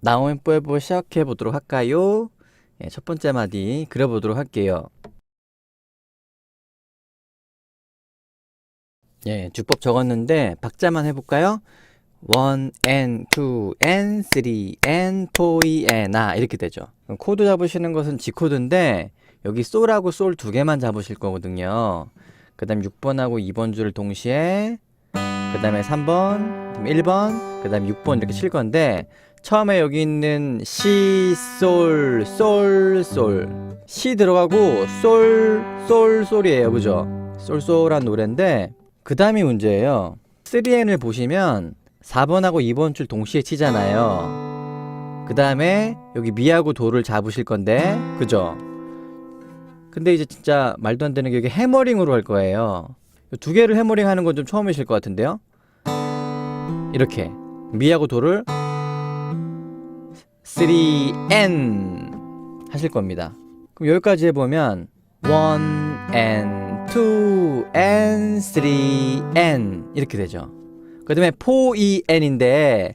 나오면 뽀뽀 시작해 보도록 할까요? 예, 첫 번째 마디 그려보도록 할게요. 예, 주법 적었는데 박자만 해볼까요? 1 and 2 and 3 and 4 and 아 이렇게 되죠. 코드 잡으시는 것은 G 코드인데 여기 솔하고 솔 두 개만 잡으실 거거든요. 그다음 6번하고 2번 줄을 동시에 그다음에 3번, 그다음에 1번, 그다음에 6번 이렇게 칠 건데 처음에 여기 있는 시, 솔, 솔, 솔. 시 들어가고 솔, 솔, 솔이에요. 그죠? 솔솔한 노래인데 그 다음이 문제예요. 3N을 보시면 4번하고 2번 줄 동시에 치잖아요. 그 다음에 여기 미하고 도를 잡으실 건데, 그죠? 근데 이제 진짜 말도 안 되는 게 여기 해머링으로 할 거예요. 두 개를 해머링 하는 건 좀 처음이실 것 같은데요? 이렇게. 미하고 도를 3N 하실 겁니다. 그럼 여기까지 해보면 1 and 2 and 3 and 이렇게 되죠. 그 다음에 4, 2, N인데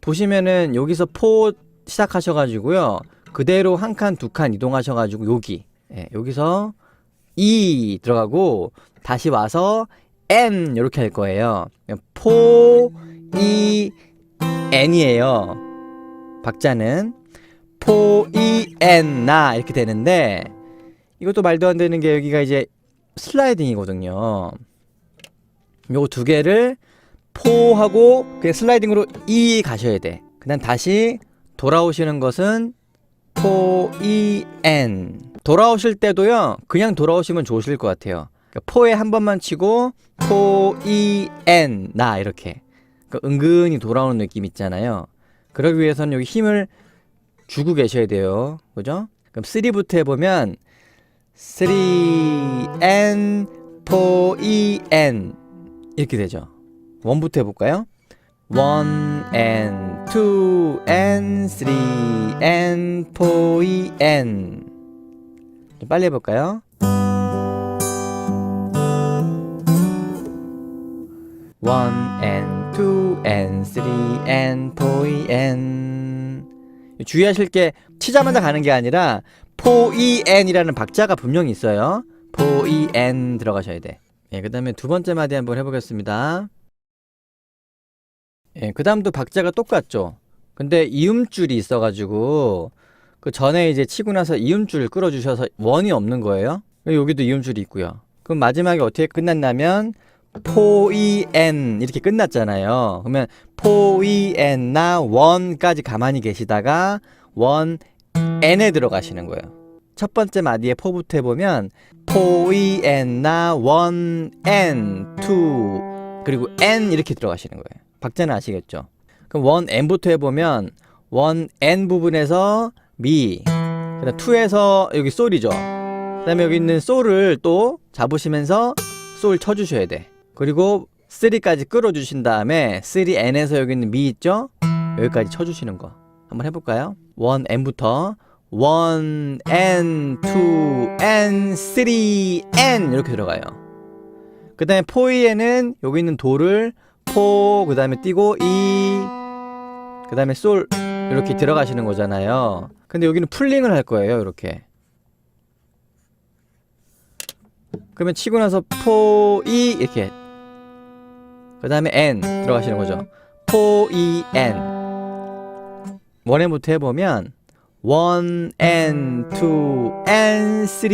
보시면은 여기서 4 시작하셔가지고요. 그대로 한 칸, 두 칸 이동하셔가지고 여기 예, 여기서 2 들어가고 다시 와서 N 이렇게 할 거예요. 4, 2, N이에요. 박자는 4, 2, N 나 이렇게 되는데 이것도 말도 안 되는 게 여기가 이제 슬라이딩이거든요. 요거 두 개를 포하고 그냥 슬라이딩으로 E 가셔야 돼. 그다음 다시 돌아오시는 것은 포, 이, N. 돌아오실 때도요, 그냥 돌아오시면 좋으실 것 같아요. 그러니까 포에 한 번만 치고, 포, 이, N. 나, 이렇게. 그러니까 은근히 돌아오는 느낌 있잖아요. 그러기 위해서는 여기 힘을 주고 계셔야 돼요. 그죠? 그럼 3부터 해보면, 3N, 포, 이, N. 이렇게 되죠. 1부터 해볼까요? 1 and 2 and 3 and 4 and 좀 빨리 해볼까요? 1 and 2 and 3 and 4 and 주의하실 게 치자마자 가는 게 아니라 4 e n이라는 박자가 분명히 있어요. 4 e n 들어가셔야 돼. 예, 그다음에 두 번째 마디 한번 해보겠습니다. 예, 그 다음도 박자가 똑같죠. 근데 이음줄이 있어가지고 그 전에 이제 치고 나서 이음줄을 끌어주셔서 원이 없는 거예요. 여기도 이음줄이 있고요. 그럼 마지막에 어떻게 끝났냐면 포, 이, 엔 이렇게 끝났잖아요. 그러면 포, 이, 엔, 나, 원까지 가만히 계시다가 원, 엔에 들어가시는 거예요. 첫 번째 마디에 포부터 해보면 포, 이, 엔, 나, 원, 엔, 투 그리고 엔 이렇게 들어가시는 거예요. 박자는 아시겠죠? 그럼 원 n부터 해보면 원 n 부분에서 미, 그다음 2에서 여기 솔이죠. 그다음에 여기 있는 솔을 또 잡으시면서 솔 쳐주셔야 돼. 그리고 3까지 끌어주신 다음에 3n에서 여기 있는 미 있죠? 여기까지 쳐주시는 거. 한번 해볼까요? 원 n부터 1 n, 2 n, 3 n 이렇게 들어가요. 그 다음에 포이에는 여기 있는 도를 포, 그 다음에 띄고 이, 그 다음에 솔 이렇게 들어가시는 거잖아요. 근데 여기는 풀링을 할 거예요, 이렇게. 그러면 치고 나서 포, 이 이렇게. 그 다음에 N 들어가시는 거죠. 포, 이, N. 원에부터 해보면 1 N, 2 N, 3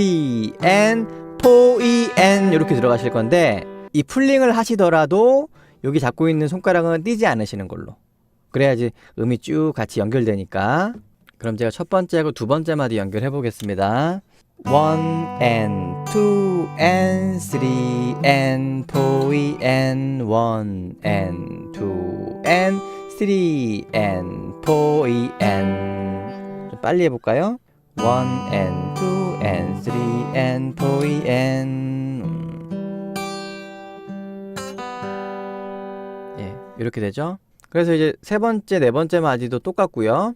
N, 4 E N 이렇게 들어가실 건데 이 풀링을 하시더라도 여기 잡고 있는 손가락은 띄지 않으시는 걸로. 그래야지 음이 쭉 같이 연결되니까. 그럼 제가 첫 번째하고 두 번째 마디 연결해 보겠습니다. 1 and 2 and 3 and 4 and 1 and 2 and 3 and 4 and 좀 빨리 해볼까요? 1 and 2 and 3 and 4 and 음. 예, 이렇게 되죠. 그래서 이제 세 번째, 네 번째 마디도 똑같고요.